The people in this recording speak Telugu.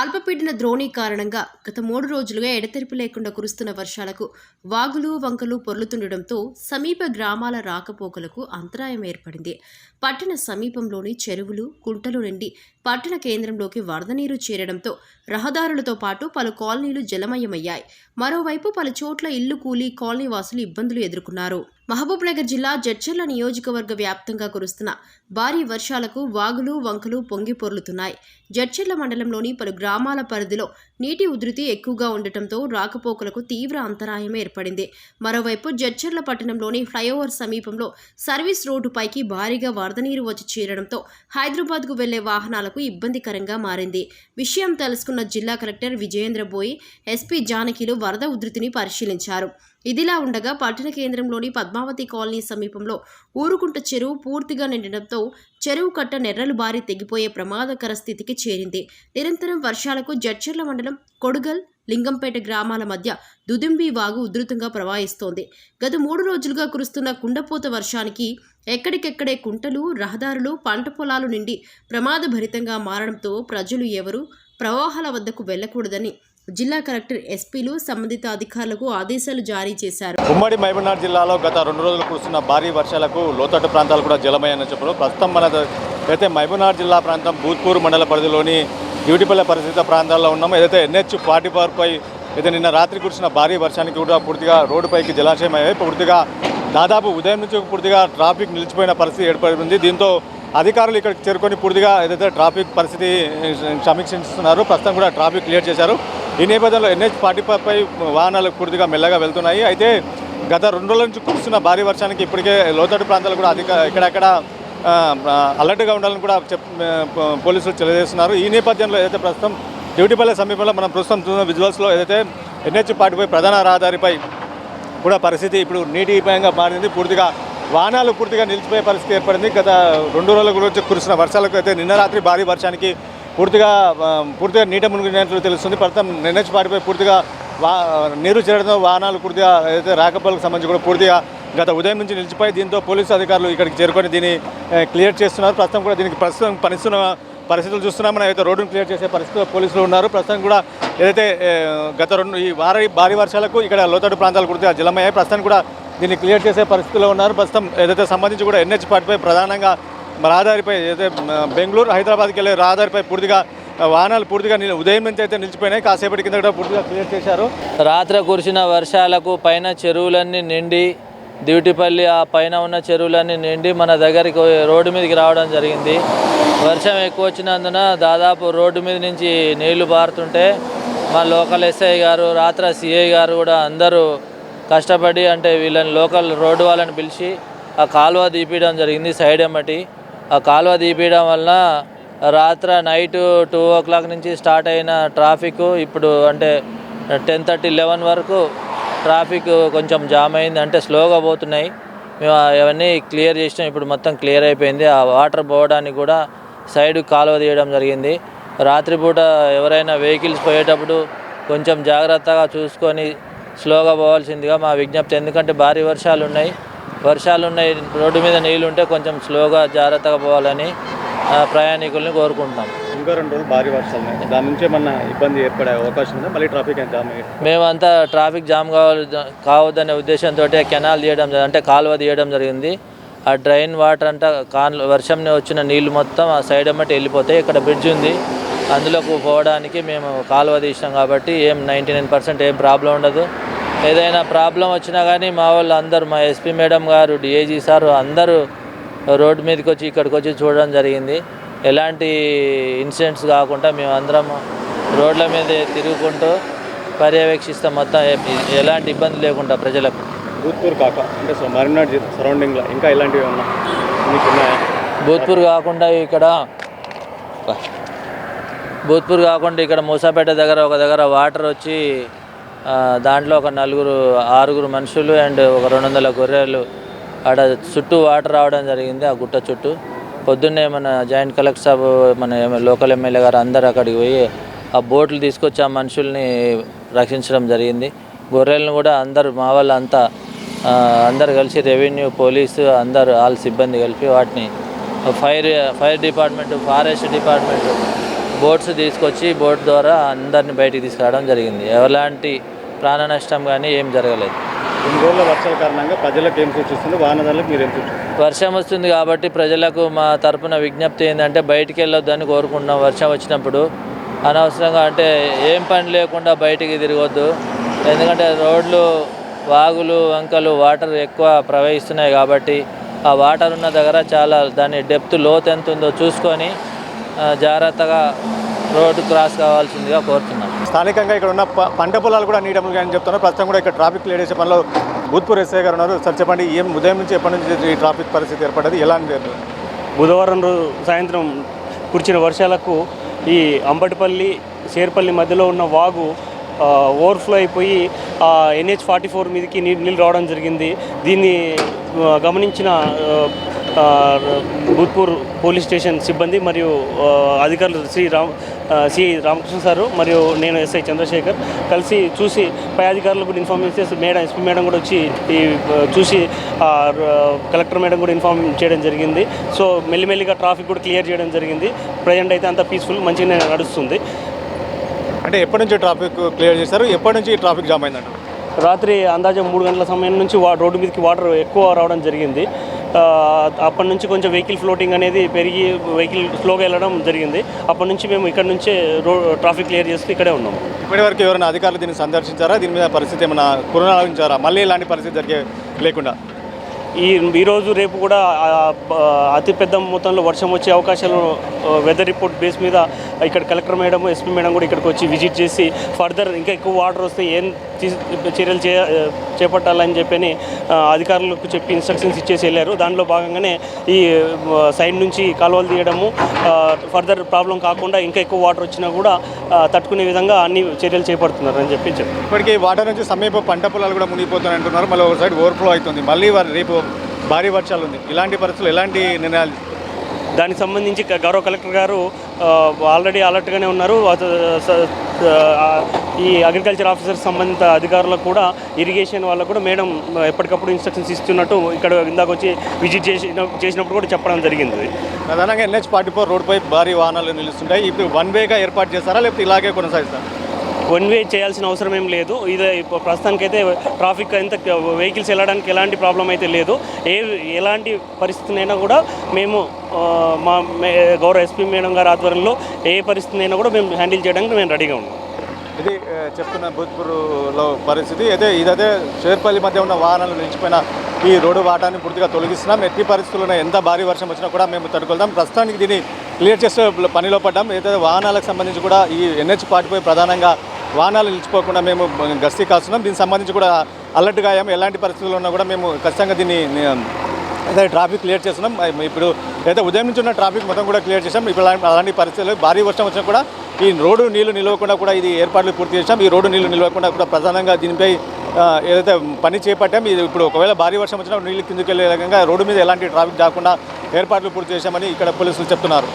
అల్పపీడన ద్రోణి కారణంగా గత మూడు రోజులుగా ఎడతెరిపి లేకుండా కురుస్తున్న వర్షాలకు వాగులు వంకలు పొర్లుతుండటంతో సమీప గ్రామాల రాకపోకలకు అంతరాయం ఏర్పడింది. పట్టణ సమీపంలోని చెరువులు కుంటలు నిండి పట్టణ కేంద్రంలోకి వరద నీరు చేరడంతో రహదారులతో పాటు పలు కాలనీలు జలమయమయ్యాయి. మరోవైపు పలు చోట్ల ఇల్లు కూలి కాలనీ వాసులు ఇబ్బందులు ఎదుర్కొన్నారు. మహబూబ్నగర్ జిల్లా జడ్చర్ల నియోజకవర్గ వ్యాప్తంగా కురుస్తున్న భారీ వర్షాలకు వాగులు వంకలు పొంగి పొర్లుతున్నాయి. జడ్చర్ల మండలంలోని పలు గ్రామాల పరిధిలో నీటి ఉధృతి ఎక్కువగా ఉండటంతో రాకపోకలకు తీవ్ర అంతరాయం ఏర్పడింది. మరోవైపు జడ్చర్ల పట్టణంలోని ఫ్లైఓవర్ సమీపంలో సర్వీస్ రోడ్డుపైకి భారీగా వరద నీరు వచ్చి చేరడంతో హైదరాబాద్కు వెళ్ళే వాహనాలకు ఇబ్బందికరంగా మారింది. విషయం తెలుసుకున్న జిల్లా కలెక్టర్ విజయేంద్ర బోయి ఎస్పీ జానకిలు వరద ఉధృతిని పరిశీలించారు. ఇదిలా ఉండగా పట్టణ కేంద్రంలోని పద్మావతి కాలనీ సమీపంలో ఊరుకుంట చెరువు పూర్తిగా నిండడంతో చెరువు కట్ట నెర్రలు బారి తెగిపోయే ప్రమాదకర స్థితికి చేరింది. నిరంతరం వర్షాలకు జడ్చర్ల మండలం కొడుగల్ లింగంపేట గ్రామాల మధ్య దుదుంబి వాగు ఉధృతంగా ప్రవహిస్తోంది. గత మూడు రోజులుగా కురుస్తున్న కుండపోత వర్షానికి ఎక్కడికెక్కడే కుంటలు రహదారులు పంట పొలాలు నిండి ప్రమాదభరితంగా మారడంతో ప్రజలు ఎవరూ ప్రవాహాల వద్దకు వెళ్ళకూడదని జిల్లా కలెక్టర్ ఎస్పీలు సంబంధిత అధికారులకు ఆదేశాలు జారీ చేశారు. ఉమ్మడి మహబూబ్నాథ్ జిల్లాలో గత రెండు రోజులు కురుస్తున్న భారీ వర్షాలకు లోతట్టు ప్రాంతాలు కూడా జలమయ్యాయని చెప్పారు ప్రస్తుతం మన అయితే మహబూబ్నాథ్ జిల్లా ప్రాంతం భూత్పూర్ మండల పరిధిలోని డ్యూటీపల్లె పరిస్థితి ప్రాంతాల్లో ఉన్నాము ఏదైతే ఎన్హెచ్ ఫార్టీ పై అయితే నిన్న రాత్రి కురిసిన భారీ వర్షానికి కూడా పూర్తిగా రోడ్డుపైకి జలాశయం అయ్యాయి పూర్తిగా దాదాపు ఉదయం నుంచి పూర్తిగా ట్రాఫిక్ నిలిచిపోయిన పరిస్థితి ఏర్పడింది. దీంతో అధికారులు ఇక్కడికి చేరుకొని పూర్తిగా ఏదైతే ట్రాఫిక్ పరిస్థితి సమీక్షిస్తున్నారు. ప్రస్తుతం కూడా ట్రాఫిక్ క్లియర్ చేశారు. ఈ నేపథ్యంలో ఎన్హెచ్ ఫార్టీ పై వాహనాలు పూర్తిగా మెల్లగా వెళ్తున్నాయి. అయితే గత రెండు రోజుల నుంచి కురుస్తున్న భారీ వర్షానికి ఇప్పటికే లోతట్టు ప్రాంతాలు కూడా అధిక ఇక్కడక్కడ అలర్ట్గా ఉండాలని కూడా చెప్ పోలీసులు తెలియజేస్తున్నారు. ఈ నేపథ్యంలో ఏదైతే ప్రస్తుతం డ్యూటీపల్లె సమీపంలో మనం ప్రస్తుతం చూసిన విజువల్స్లో ఏదైతే ఎన్హెచ్ ఫార్టీ ప్రధాన రహదారిపై కూడా పరిస్థితి ఇప్పుడు నీటిపాయంగా మారింది. పూర్తిగా వాహనాలు పూర్తిగా నిలిచిపోయే పరిస్థితి ఏర్పడింది. గత రెండు రోజుల గురించి కురిసిన వర్షాలకు అయితే నిన్న రాత్రి భారీ వర్షానికి పూర్తిగా పూర్తిగా నీట మునిగినట్లు తెలుస్తుంది. ప్రస్తుతం ఎన్హెచ్ పాటిపై పూర్తిగా వా నీరు చేరడంతో వాహనాలు పూర్తిగా ఏదైతే రాకపోలకు సంబంధించి కూడా పూర్తిగా గత ఉదయం నుంచి నిలిచిపోయి దీంతో పోలీసు అధికారులు ఇక్కడికి చేరుకొని దీన్ని క్లియర్ చేస్తున్నారు. ప్రస్తుతం కూడా దీనికి ప్రస్తుతం పనిస్తున్న పరిస్థితులు చూస్తున్నాం. మనం అయితే రోడ్డును క్లియర్ చేసే పరిస్థితిలో పోలీసులు ఉన్నారు. ప్రస్తుతం కూడా ఏదైతే గత రెండు ఈ వారి భారీ వర్షాలకు ఇక్కడ లోతట్టు ప్రాంతాలు పూర్తిగా జలమయ్యాయి. ప్రస్తుతం కూడా దీన్ని క్లియర్ చేసే పరిస్థితిలో ఉన్నారు. ప్రస్తుతం ఏదైతే సంబంధించి కూడా ఎన్హెచ్ పార్టీపై ప్రధానంగా రహదారిపై అయితే బెంగళూరు హైదరాబాద్కి వెళ్ళే రహదారిపై పూర్తిగా వాహనాలు పూర్తిగా ఉదయం నుంచి అయితే నిలిచిపోయినాయి. కాసేపటి కింద కూడా పూర్తిగా క్లియర్ చేశారు. రాత్రి కురిసిన వర్షాలకు పైన చెరువులన్నీ నిండి దివిటిపల్లి ఆ పైన ఉన్న చెరువులన్నీ నిండి మన దగ్గరికి రోడ్డు మీదకి రావడం జరిగింది. వర్షం ఎక్కువ వచ్చినందున దాదాపు రోడ్డు మీద నుంచి నీళ్ళు పారుతుంటే మా లోకల్ ఎస్ఐ గారు రాత్ర సిఐ గారు కూడా అందరూ కష్టపడి అంటే వీళ్ళని లోకల్ రోడ్డు వాళ్ళని పిలిచి ఆ కాలువ తీపియడం జరిగింది సైడ్ ఎమ్మటి. ఆ కాలువ తీపియడం వల్ల రాత్ర నైట్ టూ ఓ క్లాక్ నుంచి స్టార్ట్ అయిన ట్రాఫిక్ ఇప్పుడు అంటే టెన్ థర్టీ లెవెన్ వరకు ట్రాఫిక్ కొంచెం జామ్ అయింది. అంటే స్లోగా పోతున్నాయి. మేము అవన్నీ క్లియర్ చేసినాం. ఇప్పుడు మొత్తం క్లియర్ అయిపోయింది. ఆ వాటర్ పోవడానికి కూడా సైడ్ కాలువ తీయడం జరిగింది. రాత్రిపూట ఎవరైనా వెహికల్స్ పోయేటప్పుడు కొంచెం జాగ్రత్తగా చూసుకొని స్లోగా పోవాల్సిందిగా మా విజ్ఞప్తి. ఎందుకంటే భారీ వర్షాలు ఉన్నాయి. వర్షాలు ఉన్నాయి రోడ్డు మీద నీళ్ళు ఉంటే కొంచెం స్లోగా జాగ్రత్తగా పోవాలని ఆ, ప్రయాణికుల్ని కోరుకుంటున్నాం. ఇంకా రెండు రోజులు భారీ వర్షాలు దాని నుంచి ఏమన్నా ఇబ్బంది ఏర్పడే అవకాశం ఉందా? మళ్ళీ ట్రాఫిక్ జామ్ మేమంతా ట్రాఫిక్ జామ్ కావాలి కావద్దనే ఉద్దేశంతో కెనాల్ తీయడం అంటే కాలువ తీయడం జరిగింది. ఆ డ్రైన్ వాటర్ అంతా కాన్ వర్షం వచ్చిన నీళ్ళు మొత్తం ఆ సైడ్ అమ్మటి వెళ్ళిపోతాయి. ఇక్కడ బ్రిడ్జ్ ఉంది. అందులోకి పోవడానికి మేము కాలువ తీసినాం కాబట్టి ఏం నైంటీ నైన్ పర్సెంట్ ఏం ప్రాబ్లం ఉండదు. ఏదైనా ప్రాబ్లం వచ్చినా కానీ మా వాళ్ళు అందరూ మా ఎస్పీ మేడం గారు డిఐజీ సార్ అందరూ రోడ్డు మీదకి వచ్చి ఇక్కడికి వచ్చి చూడడం జరిగింది. ఎలాంటి ఇన్సిడెంట్స్ కాకుండా మేము అందరం రోడ్ల మీద తిరుగుకుంటూ పర్యవేక్షిస్తాం. మొత్తం ఎలాంటి ఇబ్బంది లేకుండా ప్రజలకు. భూత్పూర్ కాక అంటే సో మరీనాడ్ సరౌండింగ్లో ఇంకా ఇలాంటివి ఉన్నాయా భూత్పూర్ కాకుండా ఇక్కడ భూత్పూర్ కాకుండా ఇక్కడ మూసాపేట దగ్గర ఒక దగ్గర వాటర్ వచ్చి దాంట్లో ఒక నలుగురు ఆరుగురు మనుషులు అండ్ ఒక రెండు వందల గొర్రెలు ఆడ చుట్టూ వాటర్ రావడం జరిగింది ఆ గుట్ట చుట్టూ. పొద్దున్నే మన జాయింట్ కలెక్టర్ సాబ్ మన లోకల్ ఎమ్మెల్యే గారు అందరు అక్కడికి పోయి ఆ బోట్లు తీసుకొచ్చి ఆ మనుషుల్ని రక్షించడం జరిగింది. గొర్రెలను కూడా అందరు మా వాళ్ళంతా అందరు కలిసి రెవెన్యూ పోలీసు అందరు వాళ్ళ సిబ్బంది కలిపి వాటిని fire fire department forest department boats తీసుకొచ్చి బోట్ ద్వారా అందరిని బయటికి తీసుకురావడం జరిగింది. ఎలాంటి ప్రాణ నష్టం కానీ ఏం జరగలేదు. రోజుల వర్షాల కారణంగా ప్రజలకు ఏం సూచిస్తుంది? వాహనదారులకు మీరు ఏం సూచిస్తుంది వర్షం వస్తుంది కాబట్టి ప్రజలకు మా తరపున విజ్ఞప్తి ఏంటంటే బయటికి వెళ్ళొద్దని కోరుకుంటున్నాం. వర్షం వచ్చినప్పుడు అనవసరంగా అంటే ఏం పని లేకుండా బయటికి తిరగొద్దు. ఎందుకంటే రోడ్లు వాగులు వంకలు వాటర్ ఎక్కువ ప్రవహిస్తున్నాయి కాబట్టి ఆ వాటర్ ఉన్న దగ్గర చాలా దాని డెప్త్ లోతు ఎంత ఉందో చూసుకొని జాగ్రత్తగా రోడ్డు క్రాస్ కావాల్సిందిగా కోరుతున్నాం. స్థానికంగా ఇక్కడ ఉన్న పంట పొలాలు కూడా నీడములు కానీ చెప్తున్నారు. ప్రస్తుతం కూడా ఇక్కడ ట్రాఫిక్ క్లియర్ చేసే పనిలో భూత్పూర్ ఎస్ఐ గారు ఉన్నారు. సార్ చెప్పండి ఏం ఉదయం నుంచి ఎప్పటి నుంచి ఈ ట్రాఫిక్ పరిస్థితి ఏర్పడ్డది? ఎలాంటి బుధవారం రోజు సాయంత్రం కురిచిన వర్షాలకు ఈ అంబటిపల్లి షేర్పల్లి మధ్యలో ఉన్న వాగు ఓవర్ఫ్లో అయిపోయి ఎన్హెచ్ ఫార్టీ ఫోర్ మీదకి నీళ్ళు నీళ్ళు రావడం జరిగింది. దీన్ని గమనించిన భూత్పూర్ పోలీస్ స్టేషన్ సిబ్బంది మరియు అధికారులు శ్రీ రామ్ సి రామకృష్ణ సారు మరియు నేను ఎస్ఐ చంద్రశేఖర్ కలిసి చూసి పై అధికారులకు కూడా ఇన్ఫార్మ్ చేస్తే మేడం ఎస్పీ మేడం కూడా వచ్చి చూసి కలెక్టర్ మేడం కూడా ఇన్ఫార్మ్ చేయడం జరిగింది. సో మెల్లిమెల్లిగా ట్రాఫిక్ కూడా క్లియర్ చేయడం జరిగింది. ప్రజెంట్ అయితే అంతా పీస్ఫుల్ మంచిగానే నడుస్తుంది. అంటే ఎప్పటి నుంచి ట్రాఫిక్ క్లియర్ చేశారు? ఎప్పటి నుంచి ట్రాఫిక్ జామ్ అయిందంట? రాత్రి అందాజం మూడు గంటల సమయం నుంచి వా రోడ్డు మీదకి వాటర్ ఎక్కువ రావడం జరిగింది. అప్పటి నుంచి కొంచెం వెహికల్ ఫ్లోటింగ్ అనేది పెరిగి వెహికల్ స్లోగా వెళ్ళడం జరిగింది. అప్పటి నుంచి మేము ఇక్కడ నుంచే రోడ్ ట్రాఫిక్ క్లియర్ చేస్తూ ఇక్కడే ఉన్నాము ఇప్పటి వరకు ఎవరైనా అధికారులు దీన్ని సందర్శించారా? దీని మీద పరిస్థితి ఏమైనా పునరాలోచించారా? మళ్ళీ ఇలాంటి పరిస్థితి జరిగే లేకుండా. ఈ ఈరోజు రేపు కూడా అతిపెద్ద మొత్తంలో వర్షం వచ్చే అవకాశాలు వెదర్ రిపోర్ట్ బేస్ మీద ఇక్కడ కలెక్టర్ మేడం ఎస్పీ మేడం కూడా ఇక్కడికి వచ్చి విజిట్ చేసి ఫర్దర్ ఇంకా ఎక్కువ వాటర్ వస్తే ఏం చర్యలు చే చేపట్టాలని చెప్పని అధికారులకు చెప్పి ఇన్స్ట్రక్షన్స్ ఇచ్చేసి వెళ్ళారు. దానిలో భాగంగానే ఈ సైడ్ నుంచి కాలువలు తీయడము ఫర్దర్ ప్రాబ్లం కాకుండా ఇంకా ఎక్కువ వాటర్ వచ్చినా కూడా తట్టుకునే విధంగా అన్ని చర్యలు చేపడుతున్నారు అని చెప్పి ఇప్పటికీ వాటర్ నుంచి సమీప పంట పొలాలు కూడా మునిగిపోతున్నాయి అంటున్నారు మళ్ళీ ఒక సైడ్ ఓవర్ఫ్లో అవుతుంది. మళ్ళీ వారు రేపు భారీ వర్షాలు ఉంది. ఇలాంటి పరిస్థితులు ఎలాంటి నిర్ణయాలు దానికి సంబంధించి గౌరవ కలెక్టర్ గారు ఆల్రెడీ అలర్ట్గానే ఉన్నారు. ఈ అగ్రికల్చర్ ఆఫీసర్ సంబంధిత అధికారులకు కూడా ఇరిగేషన్ వాళ్ళకు కూడా మేడం ఎప్పటికప్పుడు ఇన్స్ట్రక్షన్స్ ఇస్తున్నట్టు ఇక్కడ ఇందాక వచ్చి విజిట్ చేసి చేసినప్పుడు కూడా చెప్పడం జరిగింది. ప్రధానంగా ఎన్హెచ్ ఫార్టీ ఫోర్ రోడ్పై భారీ వాహనాలు నిలుస్తుంటాయి. ఇప్పుడు వన్ వేగా ఏర్పాటు చేస్తారా? లేకపోతే ఇలాగే కొనసాగిస్తారా? వన్ వే చేయాల్సిన అవసరం ఏం లేదు. ఇది ప్రస్తుతానికైతే ట్రాఫిక్ ఎంత వెహికల్స్ వెళ్ళడానికి ఎలాంటి ప్రాబ్లం అయితే లేదు. ఏ ఎలాంటి పరిస్థితినైనా కూడా మేము మా మే- గౌరవ ఎస్పీ మేడం గారి ఆధ్వర్యంలో ఏ పరిస్థితినైనా కూడా మేము హ్యాండిల్ చేయడానికి మేము రెడీగా ఉన్నాం. ఇది చెప్తున్న భూత్పూర్లో పరిస్థితి. అయితే ఇదైతే షేర్పల్లి మధ్య ఉన్న వాహనాలు నిలిచిపోయిన ఈ రోడ్డు వాటాన్ని పూర్తిగా తొలగిస్తున్నాం. ఎట్టి పరిస్థితుల్లో ఎంత భారీ వర్షం వచ్చినా కూడా మేము తట్టుకొద్దాం ప్రస్తుతానికి దీన్ని క్లియర్ చేసే పనిలో పడ్డాం. అయితే వాహనాలకు సంబంధించి కూడా ఈ ఎన్హెచ్ పాటిపోయి ప్రధానంగా వాహనాలు నిలిచిపోకుండా మేము గస్తీ కాస్తున్నాం. దీనికి సంబంధించి కూడా అలర్ట్గా అయ్యాము. ఎలాంటి పరిస్థితుల్లో ఉన్నా కూడా మేము ఖచ్చితంగా దీన్ని అయితే ట్రాఫిక్ క్లియర్ చేస్తున్నాం. ఇప్పుడు అయితే ఉదయం నుంచి ఉన్న ట్రాఫిక్ మొత్తం కూడా క్లియర్ చేసాం ఇప్పుడు అలాంటి పరిస్థితులు భారీ వర్షం వచ్చినా కూడా ఈ రోడ్డు నీళ్ళు నిలవకుండా కూడా ఇది ఏర్పాట్లు పూర్తి చేసాం ఈ రోడ్డు నీళ్ళు నిలవకుండా కూడా ప్రధానంగా దీనిపై ఏదైతే పని చేపట్టాం ఇది ఇప్పుడు ఒకవేళ భారీ వర్షం వచ్చినా నీళ్ళు కిందకి వెళ్ళే రకంగా రోడ్డు మీద ఎలాంటి ట్రాఫిక్ రాకుండా ఏర్పాట్లు పూర్తి చేశామని ఇక్కడ పోలీసులు చెప్తున్నారు.